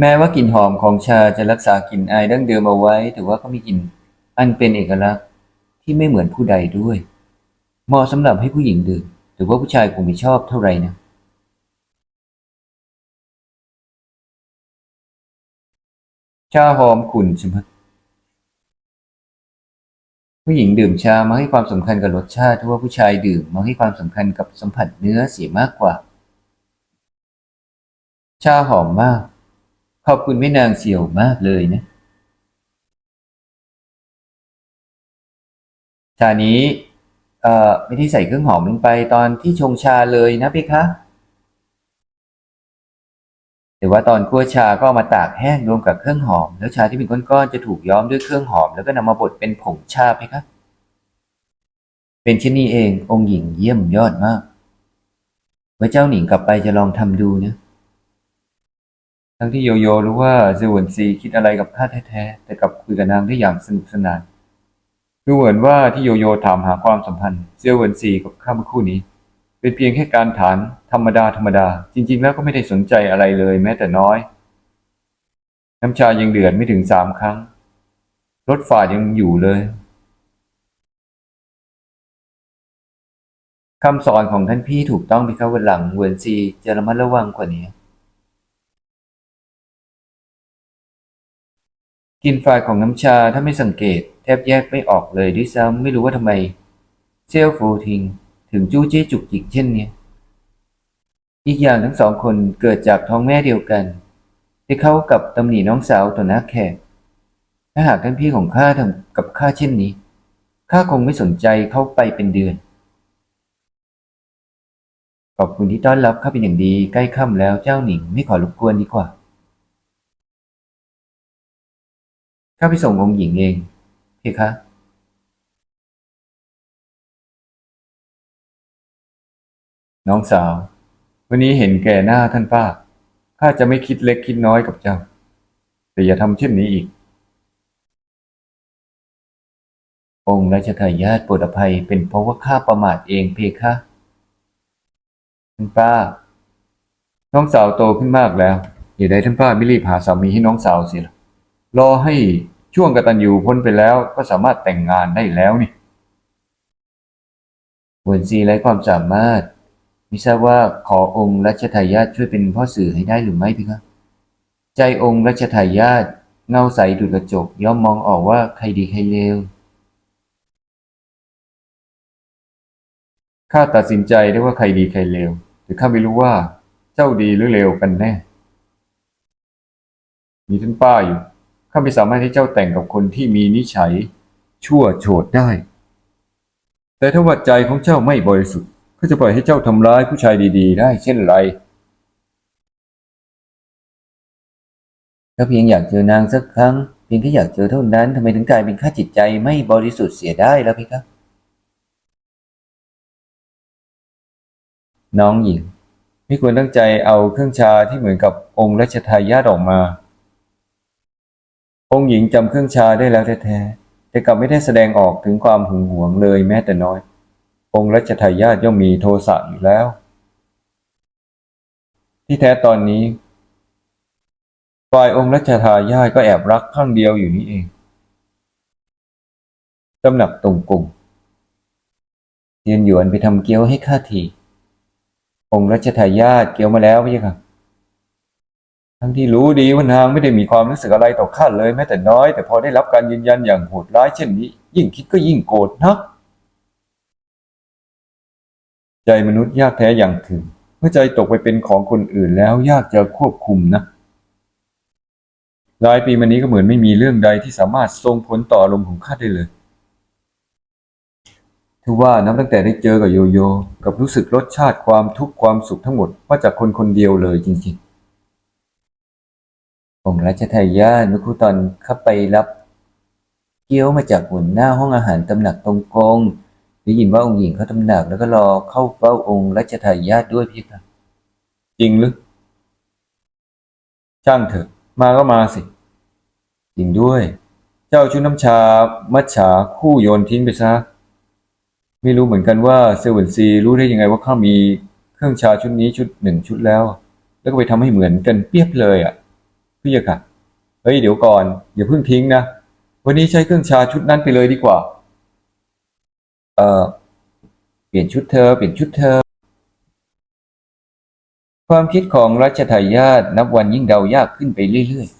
แม้ว่ากลิ่นหอมของชาจะรักษากลิ่นอายดั้งเดิมเอาไว้ แต่ว่าก็มีกลิ่นอันเป็นเอกลักษณ์ที่ไม่เหมือนผู้ใดด้วย เหมาะสำหรับให้ผู้หญิงดื่มแต่ว่าผู้ชายคงไม่ชอบเท่าไหร่นะชาหอมขุ่นใช่ไหมผู้หญิงดื่มชามาให้ความสำคัญกับรสชาติทว่าผู้ชายดื่มมาให้ความสำคัญกับสัมผัสเนื้อเสียมากกว่า ชาหอมมาก ขอบคุณแม่นางเสี่ยวมากเลยนะชานี้เอ่อไม่ได้ใส่เครื่องหอมลงไปตอนที่ชงชาเลยนะพี่คะแต่ว่าตอนคั่วชาก็ามาตากแห้งรวมกับเครื่องหอม แล้วชาที่เป็นก้อนๆจะถูกย้อมด้วยเครื่องหอม แล้วก็นำมาบดเป็นผงชาไหมครับ เป็นเช่นนี้เององค์หญิงเยี่ยมยอดมากไว้เจ้าหนิงกลับไปจะลองทำดูนะ ทั้งที่โยโย่รู้ว่าเซเวนซีคิดอะไรกับข้าแท้ๆ แต่กลับคุยกับนางได้อย่างสนุกสนานดูเหมือนว่าที่โยโย่ถามหาความสัมพันธ์เซเวนซีกับข้าเมื่อคู่นี้ เป็นเพียงแค่การฐานธรรมดาธรรมดา จริง ๆ แล้วก็ไม่ได้สนใจอะไรเลยแม้แต่น้อย น้ำชายังเดือดไม่ถึงสามครั้ง รถฝ่ายังอยู่เลยคำสอนของท่านพี่ถูกต้องพี่ครับวันหลังเวนซีจะระมัดระวังกว่านี้ กินฝาดของน้ำชาถ้าไม่สังเกต แทบแยกไม่ออกเลยด้วยซ้ำไม่รู้ว่าทำไมเซลฟูทิง ถึงจู้จี้จุกจิกเช่นนี้อีกอย่างทั้งสองคนเกิดจากท้องแม่เดียวกันที่เขากับตำหนิน้องสาวต่อหน้าแขกถ้าหากท่านพี่ของข้าทำกับข้าเช่นนี้ข้าคงไม่สนใจเขาไปเป็นเดือน ขอบคุณที่ต้อนรับข้าเป็นอย่างดีใกล้ค่ำแล้วเจ้าหนิงไม่ขอรบกวนดีกว่า ข้าไปส่งองค์หญิงเองเพคะน้องสาว วันนี้เห็นแก่หน้าท่านป้าข้าจะไม่คิดเล็กคิดน้อยกับเจ้า แต่อย่าทำเช่นนี้อีก องค์ราชทายาทโปรดอภัยเป็นเพราะว่าข้าประมาทเองเพคะท่านป้า น้องสาวโตขึ้นมากแล้วอย่าได้ท่านป้าไม่รีบหาสามีให้น้องสาวสียล่ะรอให้ ช่วงกตัญญูพ้นไปแล้วก็สามารถแต่งงานได้แล้วนี่เวนซีไร้ความสามารถไม่ทราบว่าขอองค์รัชทายาทช่วยเป็นพ่อสื่อให้ได้หรือไม่พี่ครับใจองค์รัชทายาทเงาใสดุจกระจกย่อมมองออกว่าใครดีใครเลวข้าตัดสินใจได้ว่าใครดีใครเลวแต่ข้าไม่รู้ว่า เจ้าดีหรือเลวกันแน่ มีท่านป้าอยู่ ข้าไม่สามารถให้เจ้าแต่งกับคนที่มีนิสัยชั่วโฉดได้ แต่ถ้าว่าใจของเจ้าไม่บริสุทธิ์ก็จะปล่อยให้เจ้าทำร้ายผู้ชายดี ๆ ได้เช่นไรก็เพียงอยากเจอนางสักครั้งเพียงแค่อยากเจอเท่านั้นทำไมถึงกลายเป็นข้าจิตใจไม่บริสุทธิ์เสียได้แล้วพี่ครับน้องหญิงไม่ควรตั้งใจเอาเครื่องชาที่เหมือนกับองค์รัชทายาทออกมา องค์หญิงจำเครื่องชาได้แล้วแท้ๆแต่กลับไม่ได้แสดงออกถึงความหึงหวงเลยแม้แต่น้อย องค์รัชทายาทย่อมมีโทสะอยู่แล้ว ที่แท้ตอนนี้ฝ่ายองค์รัชทายาทก็แอบรักข้างเดียวอยู่นี่เองตำหนักตรงกุ่งเทียนหยวนไปทำเกี๊ยวให้ข้าที องค์รัชทายาทเกี๊ยวมาแล้วพี่ค่ะ ทั้งที่รู้ดีว่านางไม่ได้มีความรู้สึกอะไรต่อข้าเลยแม้แต่น้อย แต่พอได้รับการยืนยันอย่างโหดร้ายเช่นนี้ ยิ่งคิดก็ยิ่งโกรธนักใจมนุษย์ยากแท้อย่างถึง เมื่อใจตกไปเป็นของคนอื่นแล้วยากจะควบคุมนะหลายปีมานี้ก็เหมือนไม่มีเรื่องใดที่สามารถส่งผลต่ออารมณ์ของข้าได้เลยถือว่านับตั้งแต่ได้เจอกับโยโย่กับรู้สึกรสชาติความทุกข์ความสุขทั้งหมดมาจากคนคนเดียวเลยจริง ๆ ผมรัชทายาทเมื่อครู่ตอนเข้าไปรับ เกี๊ยวมาจากหัวหน้าห้องอาหารตำหนักตรงกงได้ยินว่าองค์หญิงเขาตำหนักแล้วก็รอเข้าเฝ้าองค์รัชทายาทด้วยพี่ครับจริงหรือช่างเถอะ มาก็มาสิ จริงด้วย เจ้าชุดน้ำชา มัดฉาคู่โยนทิ้งไปซะไม่รู้เหมือนกันว่าเซเว่นซีรู้ได้ยังไงว่าข้ามีเครื่องชาชุดนี้ชุดหนึ่งชุดแล้ว แล้วก็ไปทำให้เหมือนกันเปียบเลยอะ พี่ยะค่ะเฮ้ยเดี๋ยวก่อนอย่าเพิ่งทิ้งนะ วันนี้ใช้เครื่องชาชุดนั้นไปเลยดีกว่า เอ่อเปลี่ยนชุดเธอ เปลี่ยนชุดเธอ ความคิดของรัชทายาทนับวันยิ่งเดายากขึ้นไปเรื่อยๆ